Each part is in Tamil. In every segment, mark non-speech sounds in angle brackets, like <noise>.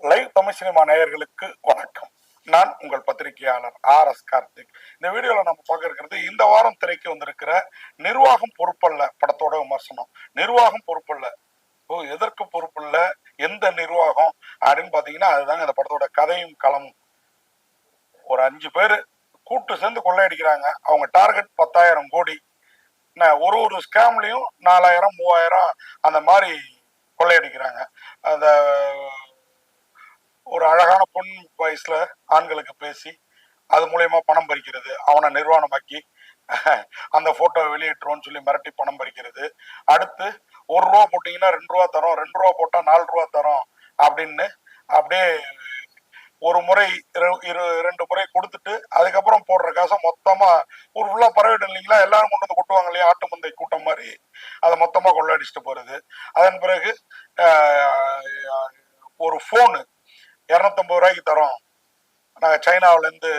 லைவ் தமிழ் சினிமா நேயர்களுக்கு வணக்கம். நான் உங்கள் பத்திரிகையாளர் ஆர் எஸ் கார்த்திக். இந்த வீடியோல நம்ம பார்க்க இருக்கிறது இந்த வாரம் திரைக்கு வந்திருக்கிற நிர்வாகம் பொறுப்பல்ல படத்தோட விமர்சனம். நிர்வாகம் பொறுப்பல்ல. ஓ எதற்கு பொறுப்பல்ல? எந்த நிர்வாகம்? அப்படின்னு பாத்தீங்கன்னா அதுதாங்க இந்த படத்தோட கதையும் களமும். ஒரு அஞ்சு பேர் கூட்டு சேர்ந்து கொள்ளையடிக்கிறாங்க. அவங்க டார்கெட் பத்தாயிரம் கோடி. என்ன, ஒரு ஒரு ஸ்கேம்லையும் நாலாயிரம் மூவாயிரம் அந்த மாதிரி கொள்ளையடிக்கிறாங்க. அந்த ஒரு அழகான பொன் வயசுல ஆண்களுக்கு பேசி அது மூலயமா பணம் பறிக்கிறது அவனை நிர்வாணமாக்கி <laughs> அந்த போட்டோவை வெளியிட்டுருவோம்னு சொல்லி மிரட்டி பணம் பறிக்கிறது. அடுத்து ஒரு ரூபா போட்டீங்கன்னா ரெண்டு ரூபா தரோம் ரெண்டு ரூபா போட்டா நாலு ரூபா தரோம் அப்படின்னு அப்படியே ஒரு முறை இரு- இரு- ரெண்டு முறை கொடுத்துட்டு அதுக்கப்புறம் போடுற காசை மொத்தமா ஒரு ஃபுல்லா பரவிடும் இல்லைங்களா? எல்லாரும் கொண்டு வந்து கொட்டுவாங்க இல்லையா? ஆட்டு மந்தை கூட்டம் மாதிரி. அதை மொத்தமா கொள்ளடிச்சிட்டு போறது. அதன் பிறகு ஒரு ஃபோனு இரநூத்தம்பது ரூபாய்க்கு தரோம். நாங்கள் சைனாவிலேருந்து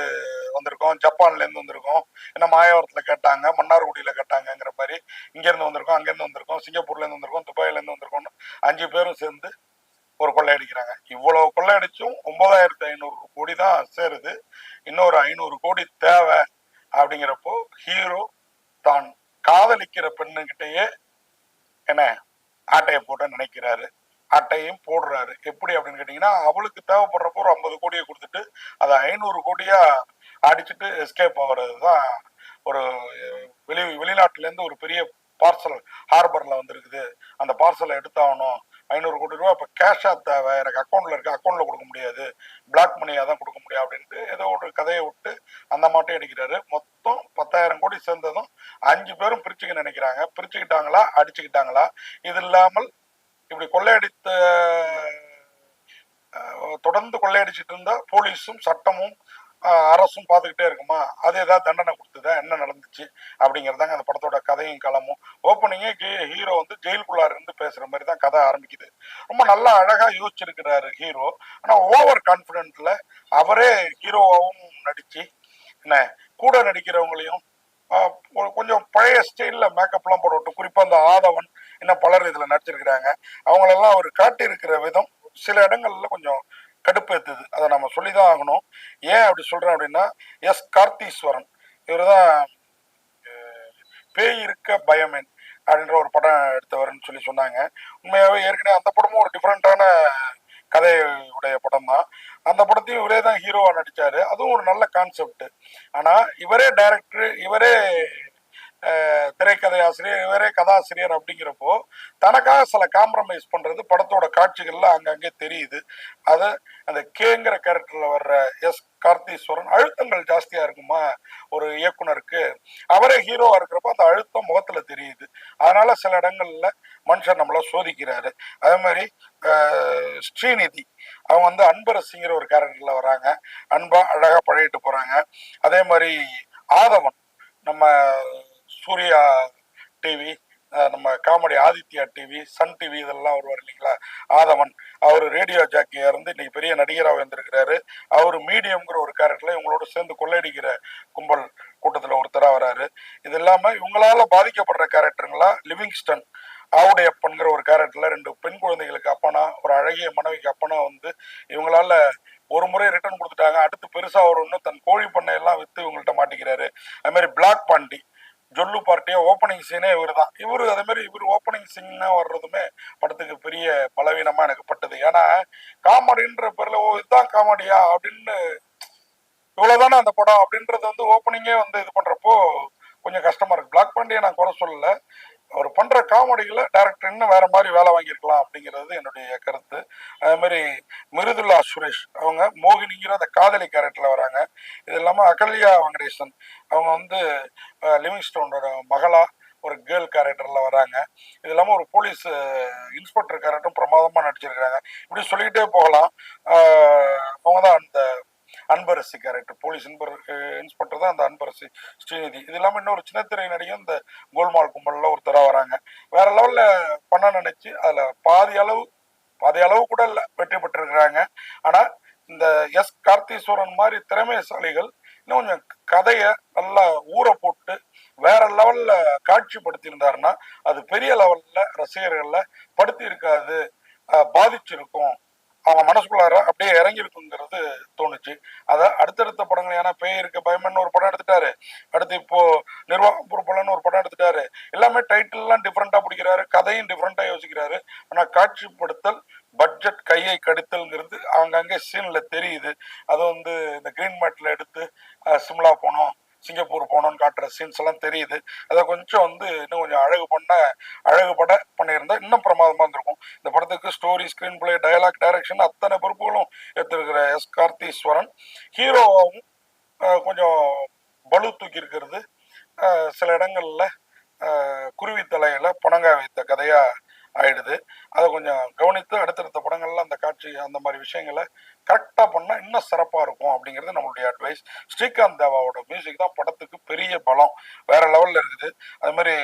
வந்திருக்கோம் ஜப்பான்லேருந்து வந்திருக்கோம். என்ன மாயாவரத்தில் கேட்டாங்க மன்னார்குடியில் கேட்டாங்கங்கிற மாதிரி. இங்கேருந்து வந்திருக்கோம் அங்கேருந்து வந்திருக்கோம் சிங்கப்பூர்லேருந்து வந்திருக்கோம் துபாயிலேருந்து வந்திருக்கோம்னு அஞ்சு பேரும் சேர்ந்து ஒரு கொள்ளையடிக்கிறாங்க. இவ்வளோ கொள்ளையடிச்சும் ஒன்பதாயிரத்தி ஐநூறு கோடி தான் சேருது. இன்னொரு ஐநூறு கோடி தேவை அப்படிங்கிறப்போ ஹீரோ தான் காதலிக்கிற பெண்ணுக்கிட்டேயே என்ன ஆட்டையை போட்டு நினைக்கிறாரு. அட்டையும் போடுறாரு. எப்படி அப்படின்னு கேட்டீங்கன்னா அவளுக்கு தேவைப்படுறப்போ ஒரு ஐம்பது கோடியை கொடுத்துட்டு அதை ஐநூறு கோடியா அடிச்சுட்டு எஸ்கேப் ஆகிறது தான் ஒரு வெளி வெளிநாட்டுல இருந்து ஒரு பெரிய பார்சல் ஹார்பர்ல வந்திருக்குது. அந்த பார்சலை எடுத்தாகணும். ஐநூறு கோடி ரூபா இப்போ கேஷா தேவை. எனக்கு அக்கௌண்ட்ல இருக்கு. அக்கௌண்ட்ல கொடுக்க முடியாது. பிளாக் மணியா தான் கொடுக்க முடியும் அப்படின்ட்டு ஏதோ ஒரு கதையை விட்டு அந்த மாட்டே அடிக்கிறாரு. மொத்தம் பத்தாயிரம் கோடி சேர்ந்ததும் அஞ்சு பேரும் பிரிச்சுக்க நினைக்கிறாங்க. பிரிச்சுக்கிட்டாங்களா? அடிச்சுக்கிட்டாங்களா? இது இல்லாமல் இப்படி கொள்ளையடித்த தொடர்ந்து கொள்ளையடிச்சிட்டு இருந்தா போலீஸும் சட்டமும் அரசும் பார்த்துக்கிட்டே இருக்குமா? அது ஏதாவது தண்டனை கொடுத்ததா? என்ன நடந்துச்சு? அப்படிங்கிறதாங்க அந்த படத்தோட கதையும் களமும். ஓப்பனிங்கே ஹீரோ வந்து ஜெயிலுக்குள்ளார் இருந்து பேசுற மாதிரி தான் கதை ஆரம்பிக்குது. ரொம்ப நல்லா அழகா யோசிச்சிருக்கிறாரு ஹீரோ ஆனா ஓவர் கான்பிடென்ட்ல அவரே ஹீரோவாகவும் நடிச்சு என்ன கூட நடிக்கிறவங்களையும் கொஞ்சம் பழைய ஸ்டைல்ல மேக்கப்லாம் போட்டு குறிப்பாக குறிப்பா அந்த ஆதவன் இன்னும் பலர் இதுல நடிச்சிருக்கிறாங்க. அவங்களெல்லாம் அவர் காட்டியிருக்கிற விதம் சில இடங்கள்ல கொஞ்சம் கடுப்பேத்துது அதை நம்ம சொல்லிதான் ஆகணும். ஏன் அப்படி சொல்றேன் அப்படின்னா எஸ் கார்த்தீஸ்வரன். இவர் தான் பேய் இருக்க பயமேன் அப்படின்ற ஒரு படம் எடுத்தவர்னு சொல்லி சொன்னாங்க. உண்மையாகவே ஏற்கனவே அந்த படமும் ஒரு டிஃப்ரெண்டான கதையுடைய படம் தான் அந்த படத்தையும் இவரே தான் ஹீரோவாக நடித்தார் அதுவும் ஒரு நல்ல கான்செப்ட் ஆனால் இவரே டைரக்டர் இவரே திரைக்கதை ஆசிரியர் இவரே கதாசிரியர் அப்படிங்கிறப்போ தனக்காக சில காம்ப்ரமைஸ் பண்றது படத்தோட காட்சிகள்லாம் அங்கங்கே தெரியுது. அது அந்த கேங்கிற கேரக்டர்ல வர்ற எஸ் கார்த்தீஸ்வரன் அழுத்தங்கள் ஜாஸ்தியா இருக்குமா ஒரு இயக்குனருக்கு? அவரே ஹீரோவா இருக்கிறப்ப அந்த அழுத்தம் முகத்துல தெரியுது. அதனால சில இடங்கள்ல மனுஷன் நம்மள சோதிக்கிறாரு. அதே மாதிரி ஸ்ரீநிதி. அவங்க வந்து அன்பரசிங்கிற ஒரு கேரக்டர்ல வராங்க. அன்பா அழகா பழகிட்டு போறாங்க. அதே மாதிரி ஆதவன். நம்ம சூர்யா டிவி நம்ம comedy Aditya TV Sun TV இதெல்லாம் வருவார் இல்லைங்களா? ஆதவன். அவர் ரேடியோ ஜாக்கியா இருந்து இன்னைக்கு பெரிய நடிகராக வந்திருக்கிறாரு. அவர் மீடியம்ங்கிற ஒரு கேரக்டர்ல இவங்களோட சேர்ந்து கொள்ளையடிக்கிற கும்பல் கூட்டத்தில் ஒருத்தராக வராரு. இது இல்லாம இவங்களால பாதிக்கப்படுற கேரக்டருங்களா லிவிங்ஸ்டன் ஆவுடையப்பன்கிற ஒரு கேரக்டர்ல ரெண்டு பெண் குழந்தைகளுக்கு அப்பனா ஒரு அழகிய மனைவிக்கு அப்பனா வந்து இவங்களால ஒரு முறை ரிட்டர்ன் கொடுத்துட்டாங்க. அடுத்து பெருசா ஒன்று தன் கோழி பண்ணையெல்லாம் விற்று வித்து இவங்கள்ட்ட மாட்டிக்கிறாரு. அது மாதிரி பிளாக் பாண்டி. ஜொல்லு பார்ட்டியா ஓப்பனிங் சீனே இவர் தான் இவர் அதே மாதிரி இவர் ஓப்பனிங் சீனா வர்றதுமே படத்துக்கு பெரிய பலவீனமாக எனக்கு பட்டது ஏன்னா காமெடின்ற பேரில் ஓ இதுதான் காமெடியா? அப்படின்னு இவ்வளோதானே அந்த படம் அப்படின்றது வந்து ஓப்பனிங்கே வந்து இது பண்ணுறப்போ கொஞ்சம் கஷ்டமாக இருக்குது பிளாக் பாண்டியை நான் குறை சொல்லலை. அவர் பண்ற காமெடிகளை டேரக்டர் இன்னும் வேற மாதிரி வேலை வாங்கியிருக்கலாம் அப்படிங்கிறது என்னுடைய கருத்து. அதே மாதிரி மிருதுல்லா சுரேஷ் அவங்க மோகினிங்கிற அந்த காதலி கேரக்டர்ல வராங்க. இது இல்லாம அகல்யா வெங்கடேசன் அவங்க வந்து லிவிங் ஸ்டோனோட மகளா ஒரு கேர்ள் கேரக்டர்ல வராங்க. இது இல்லாம ஒரு போலீஸ் இன்ஸ்பெக்டர் கேரக்டரும் பிரமாதமா நடிச்சிருக்கிறாங்க. இப்படி சொல்லிக்கிட்டே போகலாம். அவங்க தான் அந்த அன்பரசி கேரக்டர் போலீஸ் இன்பர் இன்ஸ்பெக்டர் தான் அந்த அன்பரசி ஸ்ரீநிதி. இது இல்லாமல் இன்னொரு சின்னத்திரை நடிகை இந்த கோல்மால் கும்பலில் ஒருத்தராக வராங்க. வேற லெவலில் பண்ண நினைச்சு அதில் பாதி அளவு பாதி அளவு கூட இல்லை வெற்றி பெற்றிருக்கிறாங்க. ஆனால் இந்த எஸ் கார்த்தீஸ்வரன் மாதிரி திறமைசாலிகள் இன்னும் கொஞ்சம் கதையை நல்லா ஊற போட்டு வேற லெவல்ல காட்சிப்படுத்தியிருந்தாருன்னா அது பெரிய லெவல்ல ரசிகர்கள்ல படுத்தி இருக்காது பாதிச்சிருக்கும். அவங்க மனசுக்குள்ளார அப்படியே இறங்கி இருக்குங்கிறது தோணுச்சு. அதை அடுத்தடுத்த படங்கள் ஏன்னா பேய் இருக்க பயமன்னு ஒரு படம் எடுத்துட்டாரு. அடுத்து இப்போ நிர்வாகம் பொறுப்புலன்னு ஒரு படம் எடுத்துட்டாரு. எல்லாமே டைட்டில்லாம் டிஃப்ரெண்ட்டாக பிடிக்கிறாரு கதையும் டிஃப்ரெண்ட்டாக யோசிக்கிறாரு. ஆனால் காட்சிப்படுத்தல் பட்ஜெட் கையை கடித்தல்ங்கிறது அவங்க அங்கே சீனில் தெரியுது. அதை வந்து இந்த கிரீன் மேட்டில் எடுத்து சிம்லா போனோம். சிங்கப்பூர் போனோன்னு காட்டுற சீன்ஸ் எல்லாம் தெரியுது. அதை கொஞ்சம் வந்து இன்னும் கொஞ்சம் அழகு பண்ண அழகுபட பண்ணியிருந்தா இன்னும் பிரமாதமா இருந்திருக்கும். இந்த படத்துக்கு story screen play dialogue direction அத்தனை பொறுப்புகளும் எடுத்திருக்கிற எஸ் கார்த்தீஸ்வரன். ஹீரோவாகவும் கொஞ்சம் பலு தூக்கி இருக்கிறது. சில இடங்களில் குருவி தலையில் பணங்காய் வைத்த கதையாக ஆயிடுது. அதை கொஞ்சம் கவனித்து அடுத்தடுத்த படங்கள்ல அந்த காட்சி அந்த மாதிரி விஷயங்களை கரெக்டா பண்ணா இன்னும் சிறப்பா இருக்கும் அப்படிங்கிறது நம்மளுடைய அட்வைஸ் ஸ்ரீகாந்த் தேவாவோட மியூசிக் தான் படத்துக்கு பெரிய பலம். வேற லெவல்ல இருக்குது. அது மாதிரி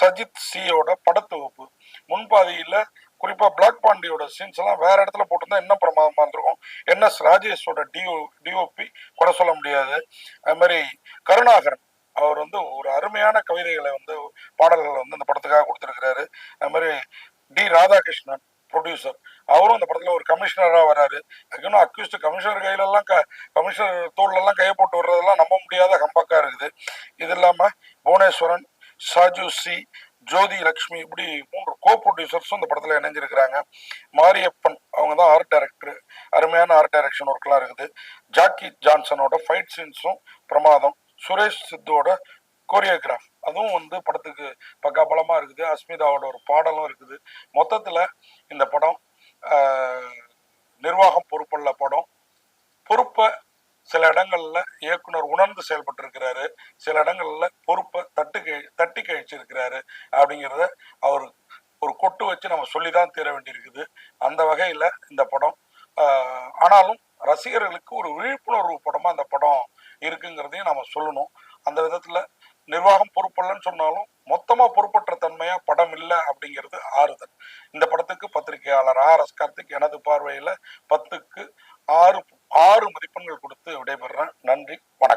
சஜித் சியோட படத்தொகுப்பு முன்பாதியில குறிப்பா பிளாக் பாண்டியோட சீன்ஸ் எல்லாம் வேற இடத்துல போட்டிருந்தா இன்னும் பிரமாதமா இருந்திருக்கும். என்எஸ் ராஜேஷோட டிஓ டிஓபி குறை சொல்ல முடியாது. அது மாதிரி கருணாகரன். அவர் வந்து ஒரு அருமையான கவிதைகளை வந்து பாடல்களை வந்து அந்த படத்துக்காக கொடுத்துருக்கிறாரு. அது மாதிரி டி ராதாகிருஷ்ணன் ப்ரொடியூசர் அவரும் இந்த படத்தில் ஒரு கமிஷனராக வராரு. இன்னும் அக்யூஸ்ட் கமிஷனர் கையிலெல்லாம் க கமிஷனர் தோல்லெல்லாம் கையை போட்டு வர்றதெல்லாம் நம்ப முடியாத கம்பக்காக இருக்குது. இது இல்லாமல் புவனேஸ்வரன் சாஜு சி ஜோதி லக்ஷ்மி இப்படி மூன்று கோ ப்ரொடியூசர்ஸும் இந்த படத்தில் இணைஞ்சிருக்கிறாங்க. மாரியப்பன் அவங்க தான் ஆர்ட் டைரக்டர் அருமையான ஆர்ட் டைரக்ஷன் ஒர்க்லாம் இருக்குது. ஜாக்கி ஜான்சனோட ஃபைட் சீன்ஸும் பிரமாதம். சுரேஷ் சித்தோட கோரியோகிராஃப் அதுவும் வந்து படத்துக்கு பக்காபலமா இருக்குது. அஸ்மிதாவோட ஒரு பாடலும் இருக்குது. மொத்தத்தில் இந்த படம் நிர்வாகம் பொறுப்புள்ள படம். பொறுப்பை சில இடங்களில் இயக்குனர் உணர்ந்து செயல்பட்டு இருக்கிறாரு சில இடங்களில் பொறுப்பை தட்டு கழி தட்டி கழிச்சிருக்கிறாரு அப்படிங்கிறத அவர் ஒரு கொட்டு வச்சு நம்ம சொல்லி தான் தீர வேண்டியிருக்குது. அந்த வகையில் இந்த படம் ஆனாலும் ரசிகர்களுக்கு ஒரு விழிப்புணர்வு படமாக அந்த படம் இருக்குங்கிறதையும் நம்ம சொல்லணும். அந்த விதத்துல நிர்வாகம் பொறுப்பல்லன்னு சொன்னாலும் மொத்தமா பொறுப்பற்ற தன்மையா படம் இல்லை அப்படிங்கிறது ஆறுதல். இந்த படத்துக்கு பத்திரிகையாளர் ஆர் எஸ் கார்த்திக் எனது பார்வையில பத்துக்கு ஆறு ஆறு மதிப்பெண்கள் கொடுத்து விடைபெறுறேன். நன்றி வணக்கம்.